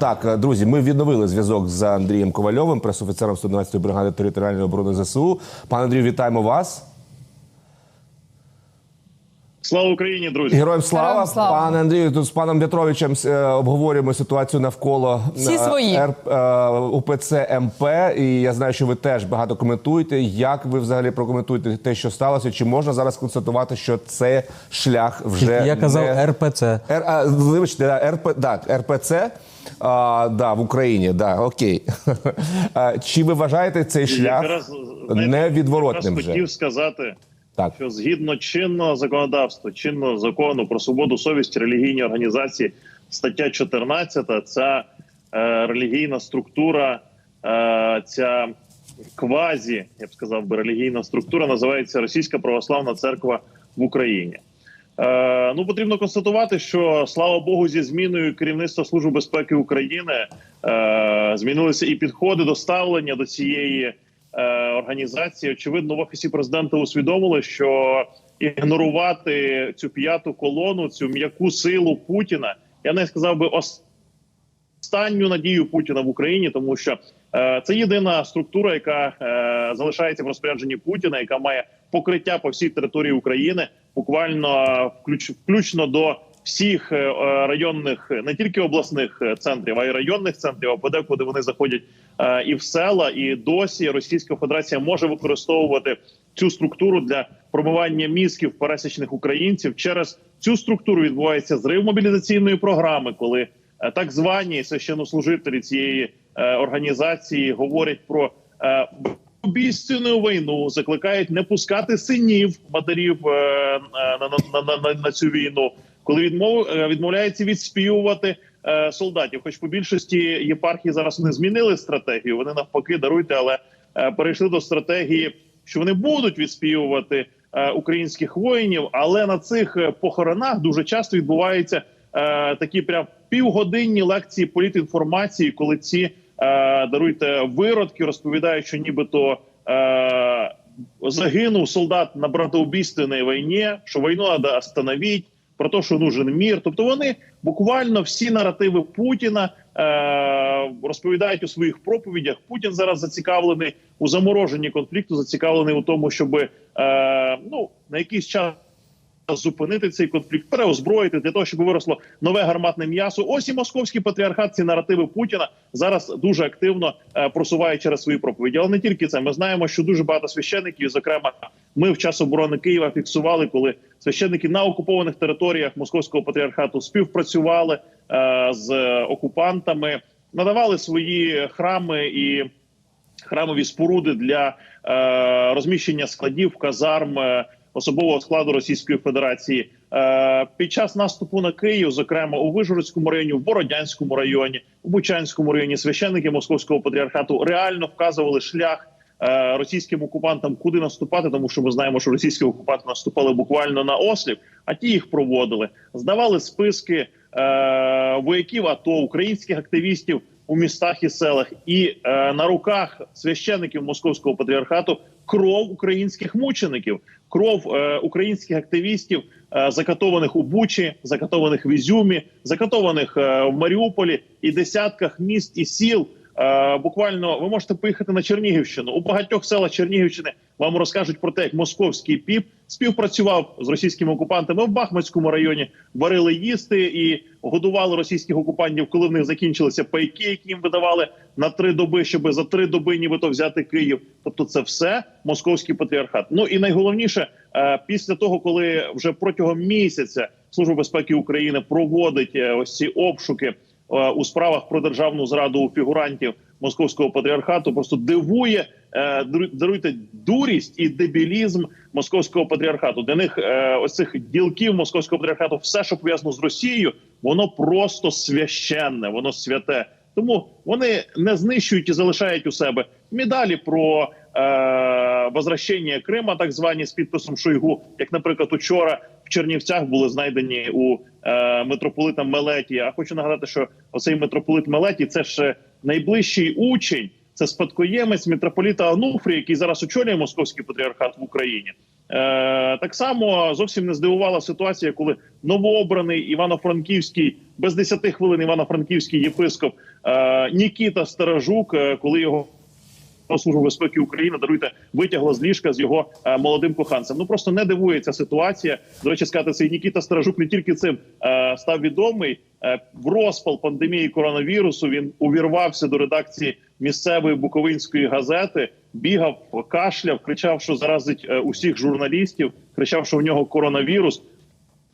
Так, е, друзі, ми відновили зв'язок з Андрієм Ковальовим, пресофіцером 112-ї бригади територіальної оборони ЗСУ. Пане Андрію, вітаємо вас. Слава Україні, друзі! Героям слава. Героям слава. Пане Андрію, тут з паном В'ятровичем е, обговорюємо ситуацію навколо Всі е, свої. Р, е, УПЦ МП. І я знаю, що ви теж багато коментуєте. Як ви взагалі прокоментуєте те, що сталося? Чи можна зараз констатувати, що це шлях вже Я казав не... РПЦ. Р, а, вибачте, да, РП, так, РПЦ а, да, в Україні, да, окей. А, Чи ви вважаєте цей шлях Якраз, знаєте, невідворотним вже? хотів сказати, Так. що згідно чинного законодавства, чинного закону про свободу совісті релігійні організації, стаття 14, ця е, релігійна структура, е, ця квазі, я б сказав би, релігійна структура називається Російська Православна Церква в Україні. Е, ну потрібно констатувати, що слава Богу, зі зміною керівництва Служби безпеки України е, змінилися і підходи до ставлення до цієї організації. Очевидно, в офісі президента усвідомили, що ігнорувати цю п'яту колону, цю м'яку силу Путіна, я не сказав би останню надію Путіна в Україні, тому що е, це єдина структура, яка е, залишається в розпорядженні Путіна, яка має покриття по всій території України, буквально включ, включно до всіх е, е, районних, не тільки обласних е, центрів, а й районних центрів, а подекуди вони заходять е, і в села. І досі Російська Федерація може використовувати цю структуру для промивання мізків пересічних українців. Через цю структуру відбувається зрив мобілізаційної програми, коли Е, так звані священнослужителі цієї е, організації говорять про е, війну, закликають не пускати синів матерів е, на, на, на, на, на цю війну, коли відмов е, відмовляється відспівувати е, солдатів. Хоч по більшості єпархії зараз не змінили стратегію, вони навпаки даруйте, але е, перейшли до стратегії, що вони будуть відспівувати е, українських воїнів, але на цих е, похоронах дуже часто відбуваються е, такі прям півгодинні лекції політінформації, коли ці е, даруйте виродки, розповідають, що нібито е, загинув солдат на братоубійственній війні, що війну треба остановити, про те, що нужен мір. Тобто вони буквально всі наративи Путіна е, розповідають у своїх проповідях. Путін зараз зацікавлений у замороженні конфлікту, зацікавлений у тому, щоб е, ну на якийсь час зупинити цей конфлікт, переозброїти для того, щоб виросло нове гарматне м'ясо. Ось і московський патріархат ці наративи Путіна зараз дуже активно е, просуває через свої проповіді. Але не тільки це. Ми знаємо, що дуже багато священників, зокрема, ми в час оборони Києва фіксували, коли священники на окупованих територіях московського патріархату співпрацювали е, з окупантами, надавали свої храми і храмові споруди для е, розміщення складів казарм е, особового складу Російської Федерації е, під час наступу на Київ, зокрема у Вижгородському районі, в Бородянському районі, у Бучанському районі, священники Московського патріархату реально вказували шлях. Е, Російським окупантам куди наступати, тому що ми знаємо, що російські окупанти наступали буквально на ослів, а ті їх проводили, здавали списки е, вояків АТО, українських активістів у містах і селах, і е, на руках священиків московського патріархату кров українських мучеників, кров українських активістів, закатованих у Бучі, закатованих в Ізюмі, закатованих в Маріуполі і десятках міст і сіл. Е, буквально ви можете поїхати на Чернігівщину. У багатьох селах Чернігівщини вам розкажуть про те, як московський піп співпрацював з російськими окупантами в Бахмутському районі, варили їсти і годували російських окупантів, коли в них закінчилися пайки, які їм видавали на три доби, щоб за три доби нібито взяти Київ. Тобто, це все московський патріархат. Ну і найголовніше, е, після того, коли вже протягом місяця Служба безпеки України проводить е, ось ці обшуки у справах про державну зраду фігурантів московського патріархату, просто дивує е, даруйте дурість і дебілізм московського патріархату. Для них е, ось цих ділків московського патріархату, все, що пов'язано з Росією, воно просто священне, воно святе. Тому вони не знищують і залишають у себе медалі про е, возвращення Крима, так звані з підписом Шойгу. Як, наприклад, учора Чернівцях були знайдені у е, митрополита Мелеті. А хочу нагадати, що оцей митрополит Мелеті це ж найближчий учень. Це спадкоємець митрополіта Ануфрія, який зараз очолює московський патріархат в Україні. Е, так само зовсім не здивувала ситуація, коли новообраний івано-франківський без 10 хвилин івано-франківський єпископ е, Нікіта Старожук, е, коли його Служба безпеки України даруйте витягла з ліжка з його е, молодим коханцем. Ну просто не дивує ця ситуація. До речі, сказати, цей Нікіта Старожук не тільки цим е, став відомий е, в розпал пандемії коронавірусу. Він увірвався до редакції місцевої буковинської газети, бігав, кашляв, кричав, що заразить е, усіх журналістів, кричав, що в нього коронавірус.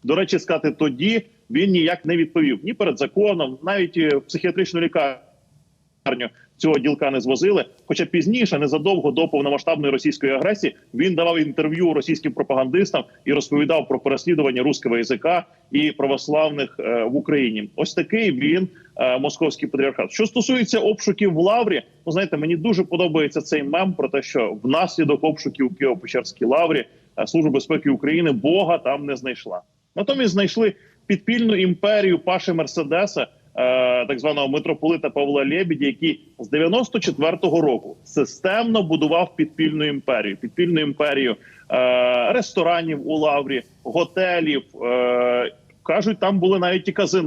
До речі, сказати тоді він ніяк не відповів ні перед законом, навіть е, в психіатричну лікарню цього ділка не звозили. Хоча пізніше, незадовго до повномасштабної російської агресії, він давав інтерв'ю російським пропагандистам і розповідав про переслідування руського язика і православних е, в Україні. Ось такий він е, московський патріархат. Що стосується обшуків в Лаврі, ну знаєте, мені дуже подобається цей мем про те, що внаслідок обшуків у Києво-Печерській лаврі е, Служба безпеки України Бога там не знайшла. Натомість знайшли підпільну імперію Паши Мерседеса, так званого митрополита Павла Лєбіді, який з 94-го року системно будував підпільну імперію, підпільну імперію е, ресторанів у Лаврі, готелів. Е, кажуть, там були навіть і казино.